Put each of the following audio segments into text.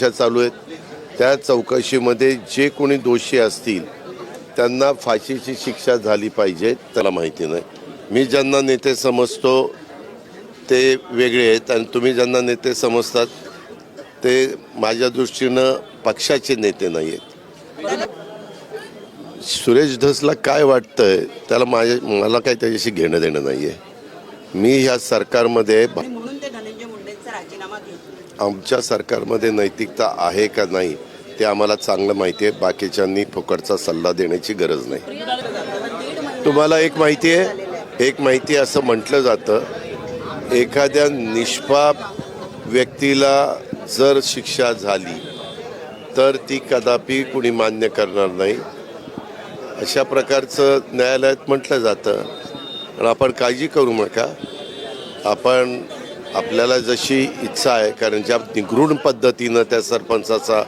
चौकशा चालू आहेत. त्या चौकशीमध्ये जे कोणी दोषी असतील त्यांना फाशीची शिक्षा झाली पाहिजे त्याला माहिती नाही. मी ज्यांना नेते समजतो ते वेगळे आहेत आणि तुम्ही ज्यांना नेते समजतात ते माझ्या दृष्टीनं पक्षाचे नेते नाही आहेत. सुरेश धसला काय वाटतंय त्याला माझ्या मला काही त्याच्याशी घेणं देणं नाही आहे मी ह्या सरकारमध्ये आणि म्हणून ते धनंजय मुंडेंचा राजीनामा घेतला आमच्या सरकारमध्ये नैतिकता आहे का नाही ते आम्हाला चांगलं माहिती आहे. बाकीच्यांनी फुकटचा सल्ला देण्याची गरज नाही. तुम्हाला एक माहिती आहे? एक माहिती असं म्हटलं जातं एखाद्या निष्पाप व्यक्तीला जर शिक्षा झाली तर ती कदापि कुणी मान्य करणार नाही. अशा प्रकारचं न्यायालयात म्हटलं जातं. पण आपण काळजी करू नका. आपण आपल्याला जशी इच्छा आहे कारण ज्या निगृढ पद्धतीनं त्या सरपंचाचा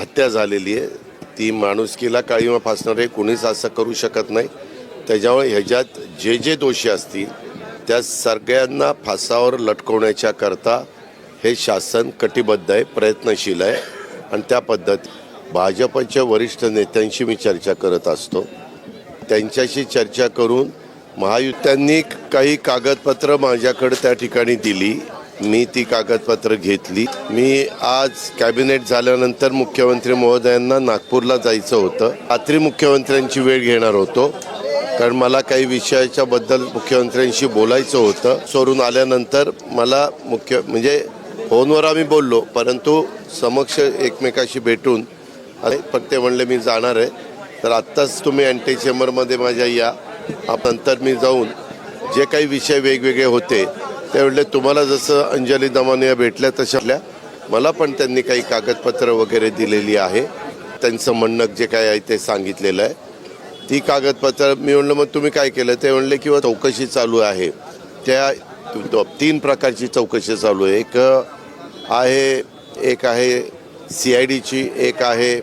हत्या झालेली आहे ती माणुसकीला काळीमा फासणारे कुणीच असं करू शकत नाही. त्याच्यामुळे ह्याच्यात जे जे दोषी असतील त्या सगळ्यांना फासावर लटकवण्याच्या करता हे शासन कटिबद्ध आहे प्रयत्नशील आहे. आणि त्या पद्धत भाजपच्या वरिष्ठ नेत्यांशी मी चर्चा करत असतो. त्यांच्याशी चर्चा करून महायुत्यांनी काही कागदपत्र माझ्याकडे त्या ठिकाणी दिली. मी ती कागदपत्र घेतली. मी आज कॅबिनेट झाल्यानंतर मुख्यमंत्री महोदयांना नागपूरला जायचं होतं. रात्री मुख्यमंत्र्यांची वेळ घेणार होतो. कारण मला काही विषयाच्या बद्दल मुख्यमंत्र्यांशी बोलायचं होतं. चोरून आल्यानंतर मला मुख्य म्हणजे फोनवर आम्ही बोललो. परंतु समक्ष एकमेकाशी भेटून अरे पण ते म्हणले मी जाणार आहे. तर आत्ताच तुम्ही अँटी चेंबरमध्ये माझ्या या. नंतर मी जाऊन जे काही विषय वेगवेगळे होते ते म्हणले तुम्हाला जसं अंजली दमानिया भेटल्या तशातल्या मला पण त्यांनी काही कागदपत्र वगैरे दिलेली आहे. त्यांचं म्हणणं जे काय आहे ते सांगितलेलं आहे. ती कागदपत्र मी म्हणलं मग तुम्ही काय केलं? ते म्हणले किंवा चौकशी चालू आहे. त्या तीन प्रकारची चौकशी चालू आहे. एक आहे एक आहे सी आय डीची एक आहे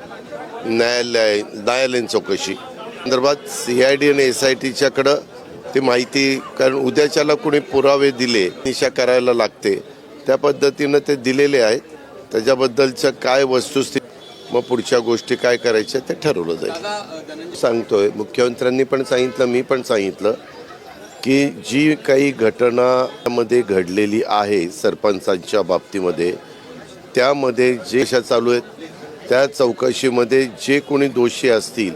न्यायालय न्यायालयीन चौकशी. संदर्भात सी आय डी आणि एस आय टीच्याकडं ती माहिती कारण उद्याच्याला कोणी पुरावे दिले निशा करायला लागते त्या पद्धतीनं ते दिलेले आहेत. त्याच्याबद्दलचं काय वस्तुस्थिती मग पुढच्या गोष्टी काय करायच्या ते ठरवलं जाईल. सांगतोय मुख्यमंत्र्यांनी पण सांगितलं मी पण सांगितलं की जी काही घटनामध्ये घडलेली आहे सरपंचांच्या बाबतीमध्ये त्यामध्ये जे चालू आहेत त्या चौकशीमध्ये जे कोणी दोषी असतील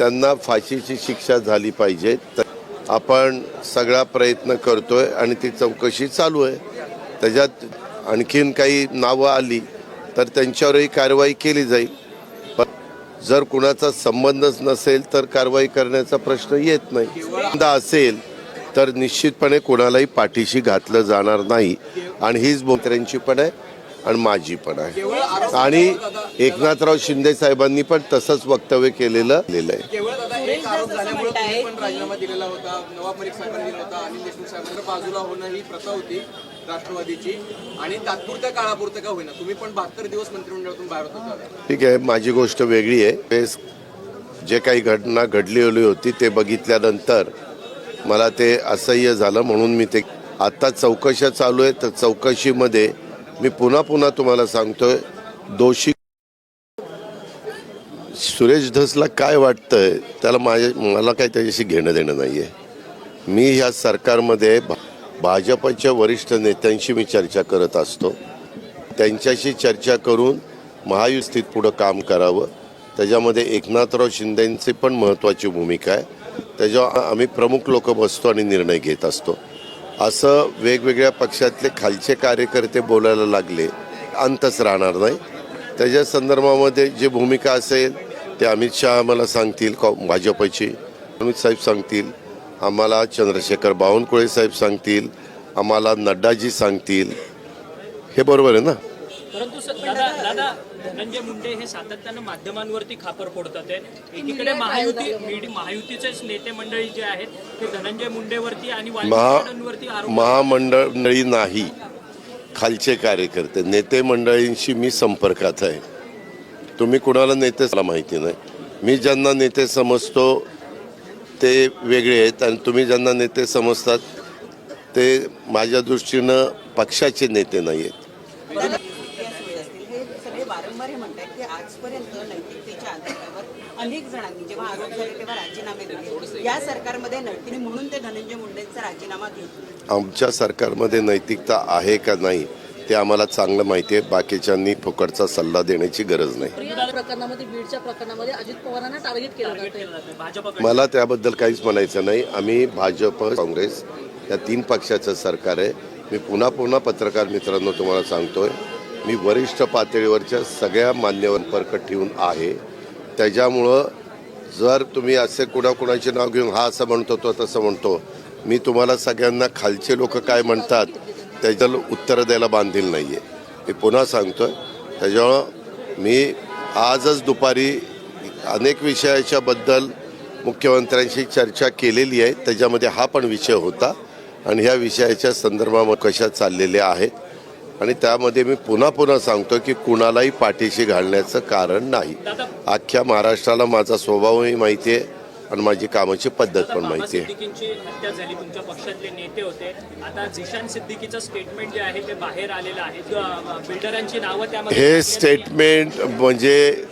त्यांना फाशीची शिक्षा झाली पाहिजे. तर आपण सगळा प्रयत्न करतोय आणि ती चौकशी चालू आहे. त्याच्यात आणखीन काही नावं आली तर त्यांच्यावरही कारवाई केली जाईल. पण जर कुणाचा संबंधच नसेल तर कारवाई करण्याचा प्रश्न येत नाही. असेल तर निश्चितपणे कोणालाही पाठीशी घातलं जाणार नाही. आणि हीच मंत्र्यांची पण आहे. आणि माझी पण आहे. आणि एकनाथराव शिंदे साहेबांनी पण तसंच वक्तव्य केलेलं आहे ही राष्ट्रवादीची. आणि तात्पुरत्या काळापुरतं का होईना. तुम्ही पण बहात्तर दिवस मंत्रिमंडळातून बाहेर होता ठीक आहे माझी गोष्ट वेगळी आहे. जे काही घटना घडलेली होती ते बघितल्यानंतर मला ते असह्य झालं म्हणून मी ते आता चौकशा चालू आहे. तर चौकशीमध्ये मी पुन्हा पुन्हा तुम्हाला सांगतोय दोषी सुरेश धसला काय वाटतंय त्याला माझ्या मला काही त्याच्याशी घेणं देणं नाही आहे मी ह्या सरकारमध्ये भा- भाजपच्या वरिष्ठ नेत्यांशी मी चर्चा करत असतो. त्यांच्याशी चर्चा करून महायुस्थित पुढं काम करावं. त्याच्यामध्ये एकनाथराव शिंदेंची पण महत्त्वाची भूमिका आहे. त्याच्यावर आम्ही प्रमुख लोक बसतो आणि निर्णय घेत असतो. असं वेगवेगळ्या पक्षातले खालचे कार्यकर्ते बोलायला लागले. अंतच राहणार नाही. त्याच्या संदर्भामध्ये जी भूमिका असेल ते अमित शहा आम्हाला सांगतील कॉ भाजपची अमित साहेब सांगतील आम्हाला चंद्रशेखर बावनकुळे साहेब सांगतील आम्हाला नड्डाजी सांगतील. हे बरोबर आहे ना? परंतु दादा दादा धनंजय मुंडे हे सातत्यानं माध्यमांवरती खापर फोडतात आहे एकीकडे महायुती मीड- महायुतीचेच नेते मंडळी जे आहेत ते धनंजय मुंडेवरती आणि महामंडळी नाही. खालचे कार्यकर्ते नेते मंडळींशी मी संपर्कात आहे. तुम्ही कुणाला नेते मला माहिती नाही. मी ज्यांना नेते समजतो ते वेगळे आहेत आणि तुम्ही ज्यांना नेते समजतात ते माझ्या दृष्टीनं पक्षाचे नेते नाही आहेत या सोयी असतील हे वारंवार हे म्हणतात की आजपर्यंत नैतिकतेच्या आधारावर अनेक जणांनी जेव्हा आरोप झाले तेव्हा राजीनामे दिले. या सरकारमध्ये नैतिक म्हणून ते धनंजय मुंडेंचा राजीनामा घेतला. आमच्या सरकारमध्ये नैतिकता आहे का नाही ते आम्हाला चांगलं माहिती आहे. बाकीच्यांनी फुकटचा सल्ला देण्याची गरज नाही. प्रिया प्रकरणामध्ये बीडच्या प्रकरणामध्ये अजित पवारांना टार्गेट केलं टार्गेट जाते केलं जातं भाजपकडे मला त्याबद्दल काहीच म्हणायचं नाही. आम्ही भाजप काँग्रेस या तीन पक्षाचं सरकार आहे. मी पुन्हा पुन्हा पत्रकार मित्रांनो तुम्हाला सांगतोय. मी वरिष्ठ पातळीवरच्या सगळ्या मान्यवर संपर्क ठेवून आहे. त्याच्यामुळं जर तुम्ही असे कुणाकुणाचे नाव घेऊन हा असं म्हणतो तो तसं म्हणतो मी तुम्हाला सगळ्यांना खालचे लोक काय म्हणतात त्याच्याला उत्तरं द्यायला बांधील नाही आहे मी पुन्हा सांगतोय त्याच्यामुळं मी आजच दुपारी अनेक विषयाच्याबद्दल मुख्यमंत्र्यांशी चर्चा केलेली आहे. त्याच्यामध्ये हा पण विषय होता आणि ह्या विषयाच्या संदर्भामध्ये कशा चाललेल्या आहेत आणि त्यामध्ये मी पुन्हा पुन्हा सांगतो की कुणालाही पाठीशी घालण्याचं कारण नाही. अख्ख्या महाराष्ट्राला माझा स्वभावही माहिती आहे आणि माझी कामाची पद्धत पण माहिती आहे सिद्दीकींची हत्या झाली तुमच्या पक्षातले नेते होते. आता झिशान सिद्दीकीचं स्टेटमेंट जे आहे ते बाहेर आलेलं आहे. अ, बिल्डरांची नावं त्यामध्ये हे स्टेटमेंट म्हणजे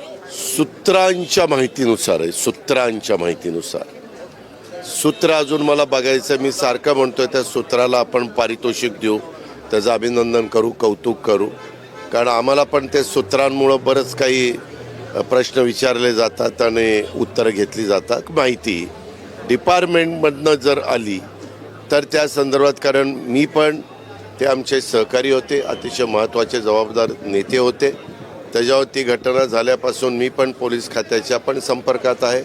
सूत्रांच्या माहितीनुसार आहे सूत्रांच्या माहितीनुसार. सूत्र अजून मला बघायचं मी सारखं म्हणतोय त्या सूत्राला आपण पारितोषिक देऊ. त्याचं अभिनंदन करू कौतुक करू. कारण आम्हाला पण ते सूत्रांमुळं बरंच काही प्रश्न विचारले जातात आणि उत्तरं घेतली जातात. माहिती. डिपार्टमेंटमधनं जर आली तर त्या संदर्भात कारण मी पण ते आमचे सहकारी होते अतिशय महत्त्वाचे जबाबदार नेते होते. त्याच्यावर ती घटना झाल्यापासून मी पण पोलीस खात्याच्या पण संपर्कात आहे.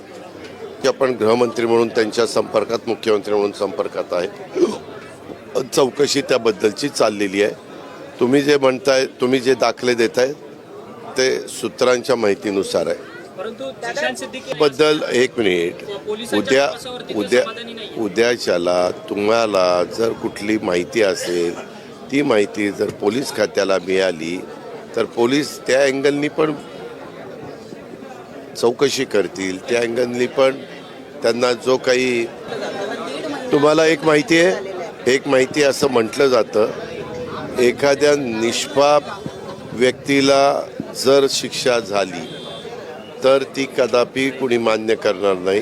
की आपण गृहमंत्री म्हणून त्यांच्या संपर्कात मुख्यमंत्री म्हणून संपर्कात आहे. चौकशी त्याबद्दलची चाललेली आहे. तुम्ही जे म्हणताय तुम्ही जे दाखले देताय ते सूत्रांच्या माहितीनुसार आहे. बद्दल एक मिनिट. उद्या उद्या. उद्याच्याला तुम्हाला जर कुठली माहिती असेल ती माहिती जर पोलीस खात्याला मिळाली तर पोलीस त्या अँगलनी पण चौकशी करतील. त्या अँगलनी पण त्यांना जो काही तुम्हाला एक माहिती आहे? एक माहिती असं म्हटलं जातं एखाद्या निष्पाप व्यक्तीला जर शिक्षा झाली तर ती कदापि कुणी मान्य करणार नाही.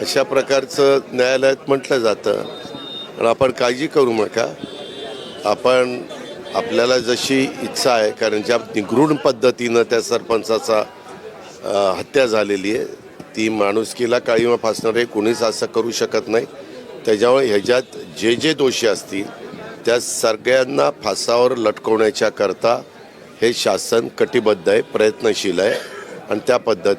अशा प्रकारचं न्यायालयात म्हटलं जातं. पण आपण काळजी करू नका. आपण आपल्याला जशी इच्छा आहे कारण ज्या निगृढ पद्धतीनं त्या सरपंचाचा हत्या झालेली आहे ती माणुसकीला काळीमा फासणारे कुणीच असं करू शकत नाही. त्याच्यामुळे ह्याच्यात जे जे दोषी असतील त्या सगळ्यांना फासावर लटकवण्याच्या करता हे शासन कटिबद्ध आहे प्रयत्नशील आहे. आणि त्या पद्धती